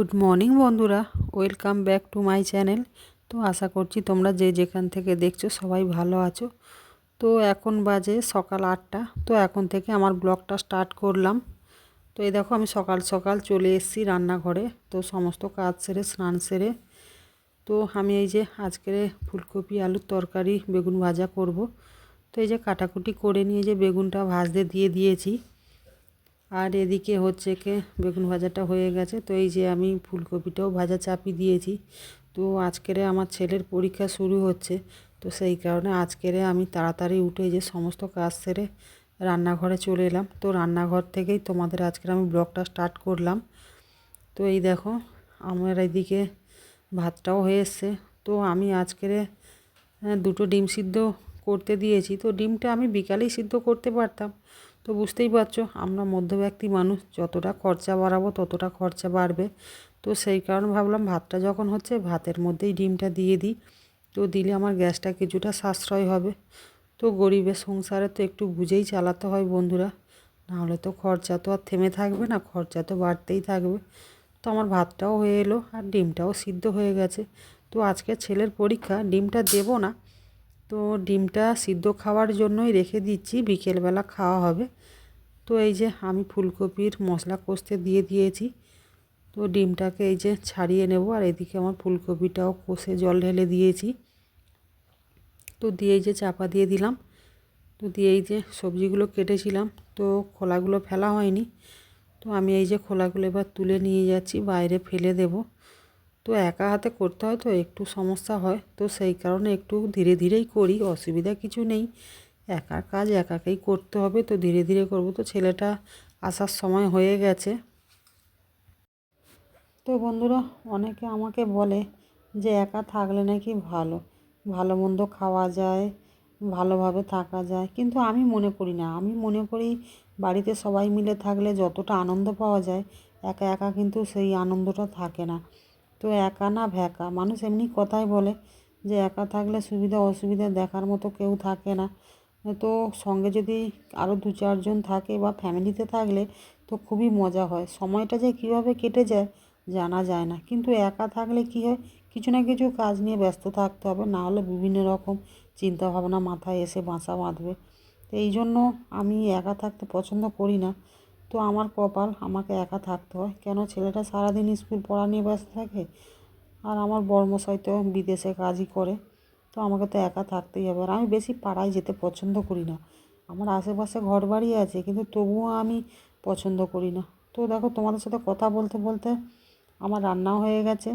Good morning বন্ধুরা, welcome back to my channel. তো আশা করছি তোমরা যে যেখান থেকে দেখছ সবাই ভালো আছো। তো এখন বাজে সকাল আটটা, তো এখন থেকে আমার ব্লগটা স্টার্ট করলাম। তো এই দেখো আমি সকাল সকাল চলে এসেছি রান্নাঘরে, তো সমস্ত কাজ সেরে, স্নান সেরে। তো আমি এই যে আজকের ফুলকপি, আলুর তরকারি, বেগুন ভাজা করব। তো এই যে কাটাকুটি করে নিয়ে যে বেগুনটা ভাজতে দিয়ে দিয়েছি আর এদিকে হচ্ছে কি, বেগুন ভাজাটা হয়ে গেছে। তো এই যে আমি ফুলকপিটাও ভাজা চাপি দিয়েছি। তো আজকের আমার ছেলের পরীক্ষা শুরু হচ্ছে। তো সেই কারণে আজকের আমি তাড়াতাড়ি উঠে যে সমস্ত কাজ সেরে রান্নাঘরে চলে এলাম। তো রান্নাঘর থেকেই তোমাদের আজকের আমি ব্লগটা স্টার্ট করলাম। তো এই দেখো, আমার এদিকে ভাতটাও হয়ে এসছে। তো আমি আজকের দুটো ডিম সিদ্ধ করতে দিয়েছি। তো ডিমটা আমি বিকালেই সিদ্ধ করতে পারতাম। তো বুঝতেই পারছ, আমরা মধ্যব্যক্তি মানুষ, যতটা খরচা বাড়াবো ততটা খরচা বাড়বে। তো সেই কারণে ভাবলাম ভাতটা যখন হচ্ছে ভাতের মধ্যেই ডিমটা দিয়ে দিই। তো দিলে আমার গ্যাসটা কিছুটা সাশ্রয় হবে। তো গরিবের সংসারে তো একটু বুঝেই চালাতে হয় বন্ধুরা নাহলে তো খরচা তো আর থেমে থাকবে না, খরচা তো বাড়তেই থাকবে। তো আমার ভাতটাও হয়ে এলো আর ডিমটাও সিদ্ধ হয়ে গেছে। তো আজকে ছেলের পরীক্ষা, ডিমটা দেবো না তো ডিমটা সিদ্ধ খাওয়ার জন্যই রেখে দিচ্ছি, বিকেলবেলা খাওয়া হবে। তো এই যে আমি ফুলকপির মশলা কষতে দিয়ে দিয়েছি। তো ডিমটাকে এই যে ছাড়িয়ে নেব আর এদিকে আমার ফুলকপিটাও কষে জল ঢেলে দিয়েছি। তো দিয়ে এই যে চাপা দিয়ে দিলাম। তো দিয়ে এই যে সবজিগুলো কেটেছিলাম, তো খোলাগুলো ফেলা হয়নি। তো আমি এই যে খোলাগুলো এবার তুলে নিয়ে যাচ্ছি, বাইরে ফেলে দেব। তো একা হাতে করতে হয় তো একটু সমস্যা হয়। তো সেই কারণে একটু ধীরে ধীরেই করি, অসুবিধা কিছু নেই। একার কাজ একাকেই করতে হবে, তো ধীরে ধীরে করব তো ছেলেটা আসার সময় হয়ে গেছে। তো বন্ধুরা, অনেকে আমাকে বলে যে একা থাকলে নাকি ভালো ভালো মন্দ খাওয়া যায়, ভালোভাবে থাকা যায়। কিন্তু আমি মনে করি না, আমি মনে করি বাড়িতে সবাই মিলে থাকলে যতটা আনন্দ পাওয়া যায়, একা একা কিন্তু সেই আনন্দটা থাকে না। তো একা না ভ্যাকা মানুষ এমনি কথাই বলে যে একা থাকলে সুবিধা অসুবিধা দেখার মতো কেউ থাকে না। তো সঙ্গে যদি আরও দু চারজন থাকে বা ফ্যামিলিতে থাকলে তো খুবই মজা হয়। সময়টা যে কীভাবে কেটে যায় জানা যায় না। কিন্তু একা থাকলে কী হয়? কিছু না কিছু কাজ নিয়ে ব্যস্ত থাকতে হবে। না হলে বিভিন্ন রকম চিন্তাভাবনা মাথায় এসে বাসা বাঁধবে। তো এই জন্য আমি একা থাকতে পছন্দ করি না। তো আমার কপাল, আমাকে একা থাকতে হয়। কেন ছেলেটা সারাদিন স্কুল পড়া নিয়ে ব্যস্ত থাকে? আর আমার বর্মশাই তো বিদেশে কাজই করে, তো আমাকে তো একা থাকতেই হবে। আর আমি বেশি পাড়ায় যেতে পছন্দ করি না। আমার আশেপাশে ঘর বাড়ি আছে, কিন্তু তবুও আমি পছন্দ করি না। তো দেখো, তোমাদের সাথে কথা বলতে বলতে আমার রান্নাও হয়ে গেছে,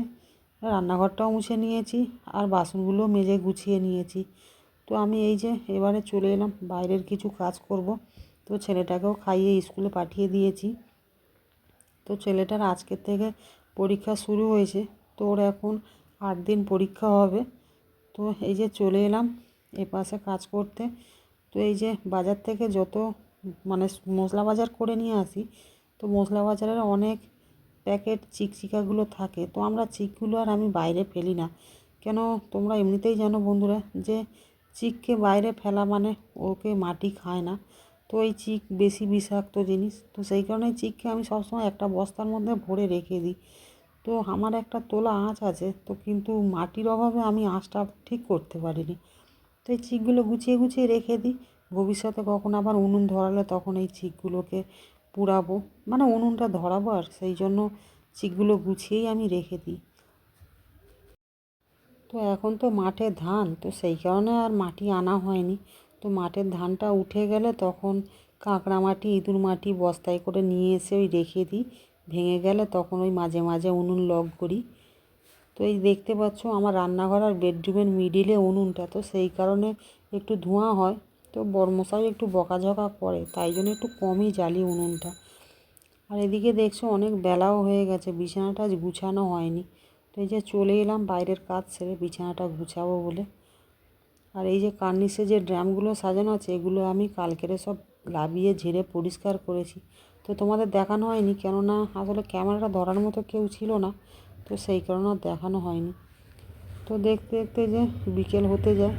রান্নাঘরটাও মুছে নিয়েছি, আর বাসনগুলোও মেজে গুছিয়ে নিয়েছি। তো আমি এই যে এবারে চলে এলাম, বাইরের কিছু কাজ করব। তো ছেলেটাকেও খাইয়ে স্কুলে পাঠিয়ে দিয়েছি। তো ছেলেটার আজকের থেকে পরীক্ষা শুরু হয়েছে। তো ওর এখন আট দিন পরীক্ষা হবে। তো এই যে চলে এলাম এ পাশে কাজ করতে। তো এই যে বাজার থেকে যত মানে মশলা বাজার করে নিয়ে আসি, তো মশলা বাজারের অনেক প্যাকেট চিকচিকাগুলো থাকে। তো আমরা চিকগুলো আর আমি বাইরে ফেলি না। কেন তোমরা এমনিতেই জানো বন্ধুরা যে চিককে বাইরে ফেলা মানে ওকে মাটি খায় না। তো এই চিক বেশি বিষাক্ত জিনিস। তো সেই কারণে চিককে আমি সবসময় একটা বস্তার মধ্যে ভরে রেখে দিই। তো আমার একটা তোলা আঁচ আছে, তো কিন্তু মাটির অভাবে আমি আঁচটা ঠিক করতে পারিনি। তো এই চিকগুলো গুছিয়ে গুছিয়ে রেখে দিই। ভবিষ্যতে কখন আবার উনুন ধরালে তখন এই চিকগুলোকে পুড়াবো। মানে উনুনটা ধরাবো আর সেই জন্য চিকগুলো গুছিয়েই আমি রেখে দিই। তো এখন তো মাঠে ধান, তো সেই কারণে আর মাটি আনা হয়নি। তো মাঠের ধানটা উঠে গেলে তখন কাঁকড়া মাটি, ইঁদুর মাটি বস্তায় করে নিয়ে এসে ওই রেখে দিই। ভেঙে গেলে তখন ওই মাঝে মাঝে উনুন লগ করি। তো এই দেখতে পাচ্ছ আমার রান্নাঘর আর বেডরুমের মিডিলে উনুনটা। তো সেই কারণে একটু ধোঁয়া হয়। তো বর্মশাই একটু বকাঝকা করে, তাই জন্য একটু কমই জ্বালি উনুনটা। আর এদিকে দেখছ অনেক বেলাও হয়ে গেছে, বিছানাটা আজ গুছানো হয়নি। তো এই যে চলে এলাম বাইরের কাজ সেরে বিছানাটা গুছাবো বলে। আর এই যে কার্নিসে যে ড্রামগুলো সাজানো আছে, এগুলো আমি কালকেরে সব লাবিয়ে ঝেড়ে পরিষ্কার করেছি। তো তোমাদের দেখানো হয়নি, কেননা আসলে ক্যামেরাটা ধরার মতো কেউ ছিল না, তো সেই কারণে দেখানো হয়নি। তো দেখতে দেখতে যে বিকেল হতে যায়,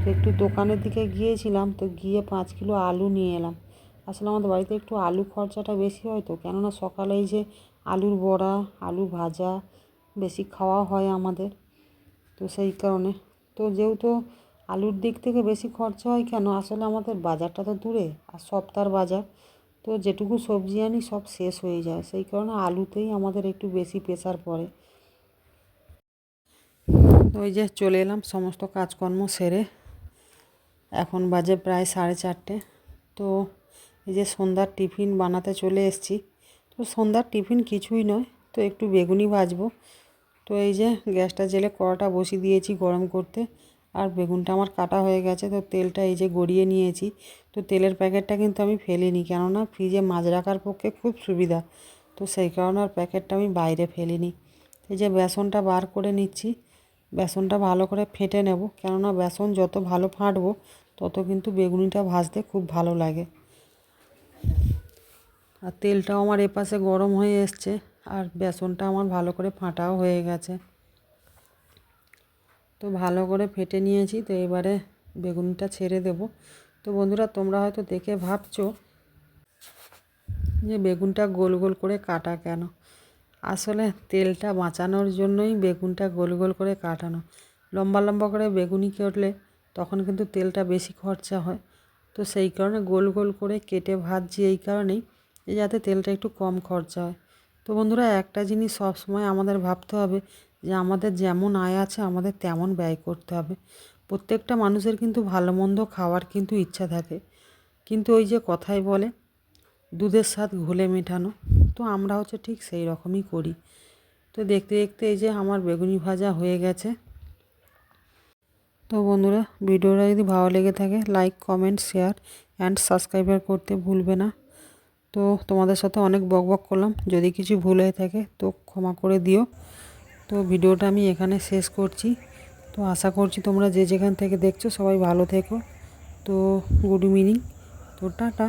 তো একটু দোকানের দিকে গিয়েছিলাম, তো গিয়ে পাঁচ কিলো আলু নিয়ে এলাম। আসলে আমাদের বাড়িতে একটু আলু খরচাটা বেশি হয় তো, কেননা সকালে এই যে আলুর বড়া, আলু ভাজা বেশি খাওয়া হয় আমাদের, তো সেই কারণে। তো যেহেতু আলুর দিক থেকে বেশি খরচা হয় কেন? আসলে আমাদের বাজারটা তো দূরে, আর সপ্তাহর বাজার। তো যেটুকু সবজি আনি, সব শেষ হয়ে যায়। সেই কারণে আলুতেই আমাদের একটু বেশি প্রেশার পড়ে। তো ওই যে চলে এলাম সমস্ত কাজকর্ম সেরে। এখন বাজে প্রায় সাড়ে চারটে। তো এই যে সন্ধ্যার টিফিন বানাতে চলে এসেছি। তো সন্ধ্যার টিফিন কিছুই নয়, তো একটু বেগুনি ভাজবো। তো এই যে গ্যাসটা জেলে কড়াটা বসিয়ে দিয়েছি গরম করতে। আর বেগুনটা আমার কাটা হয়ে গেছে, তো তেলটা এই যে গড়িয়ে নিয়েছি। তো তেলের প্যাকেটটা কিন্তু আমি ফেলিনি, কেননা ফ্রিজে মাছ রাখার পক্ষে খুব সুবিধা। তো সেই কারণে আর প্যাকেটটা আমি বাইরে ফেলিনি। এই যে বেসনটা বার করে নিচ্ছি, বেসনটা ভালো করে ফেটে নেব, কেননা বেসন যত ভালো ফাটবো, তত কিন্তু বেগুনিটা ভাজতে খুব ভালো লাগে। আর তেলটাও আমার এপাশে গরম হয়ে এসছে, আর বেসনটা আমার ভালো করে ফাটাও হয়ে গেছে। তো ভালো করে ফেটে নিয়েছি, তো এবারে বেগুনটা ছেড়ে দেব। তো বন্ধুরা, তোমরা হয়তো দেখে ভাবছ যে বেগুনটা গোল গোল করে কাটা কেন? আসলে তেলটা বাঁচানোর জন্যই বেগুনটা গোল গোল করে কাটানো। লম্বা লম্বা করে বেগুনি কাটলে তখন কিন্তু তেলটা বেশি খরচা হয়। তো সেই কারণে গোল গোল করে কেটে ভাজছি এই কারণেই যাতে তেলটা একটু কম খরচা হয়। তো বন্ধুরা, একটা জিনিস সব সময় আমাদের ভাবতে হবে যে আমাদের যেমন আয় আছে, আমাদের তেমন ব্যয় করতে হবে। প্রত্যেকটা মানুষের কিন্তু ভালো মন্দ খাওয়ার কিন্তু ইচ্ছা থাকে। কিন্তু ওই যে কথাই বলে, দুধের স্বাদ ঘোলে মেটানো, তো আমরা হচ্ছে ঠিক সেই রকমই করি। তো দেখতে দেখতে এই যে আমার বেগুনি ভাজা হয়ে গেছে। তো বন্ধুরা, ভিডিওটা যদি ভালো লেগে থাকে like comment share and subscriber করতে ভুলবে না। তো তোমাদের সাথে অনেক বক বক করলাম। যদি কিছু ভুল হয়ে থাকে তো ক্ষমা করে দিও। তো ভিডিওটা আমি এখানে শেষ করছি। তো আশা করছি তোমরা যে যেখান থেকে দেখছ সবাই ভালো থেকো। তো গুড ইভিনিং। তো টাটা।